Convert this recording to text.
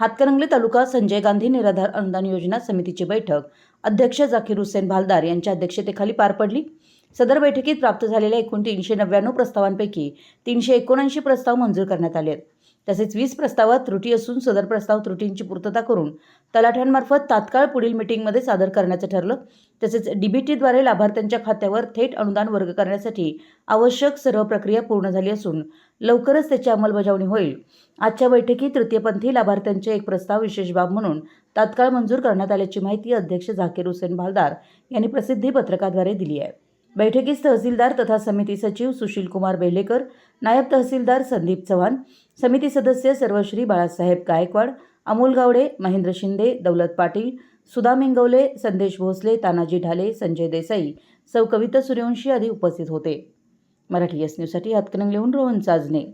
हातकणंगले तालुका संजय गांधी निराधार अनुदान योजना समितीची बैठक. अध्यक्ष जाकीर हुसेन भालदार यांच्या अध्यक्षतेखाली पार पडली. सदर बैठकीत प्राप्त झालेल्या एकूण तीनशे नव्याण्णव प्रस्तावांपैकी तीनशे एकोणऐंशी प्रस्ताव मंजूर करण्यात आले आहेत तसेच वीस प्रस्तावात त्रुटी असून सदर प्रस्ताव त्रुटींची पूर्तता करून तलाठ्यांमार्फत तात्काळ पुढील मिटिंगमध्ये सादर करण्याचं ठरलं. तसेच डीबीटीद्वारे लाभार्थ्यांच्या खात्यावर थेट अनुदान वर्ग करण्यासाठी आवश्यक सर्व प्रक्रिया पूर्ण झाली असून लवकरच त्याची अंमलबजावणी होईल. आजच्या बैठकीत तृतीयपंथी लाभार्थ्यांचे एक प्रस्ताव विशेष बाब म्हणून तात्काळ मंजूर करण्यात आल्याची माहिती अध्यक्ष झाकीर हुसेन भालदार यांनी प्रसिद्धी पत्रकाद्वारे दिली आहे. बैठकीस तहसीलदार तथा समिती सचिव सुशीलकुमार बेलेकर नायब तहसीलदार संदीप चव्हाण समिती सदस्य सर्वश्री बाळासाहेब गायकवाड अमोल गावडे महेंद्र शिंदे दौलत पाटील सुधा मेंगवले संदेश भोसले तानाजी ढाले संजय देसाई सौ कविता सूर्यवंशी आदी उपस्थित होते. मराठी एस न्यूजसाठी हातकणंगलेहून रोहन चाजणे.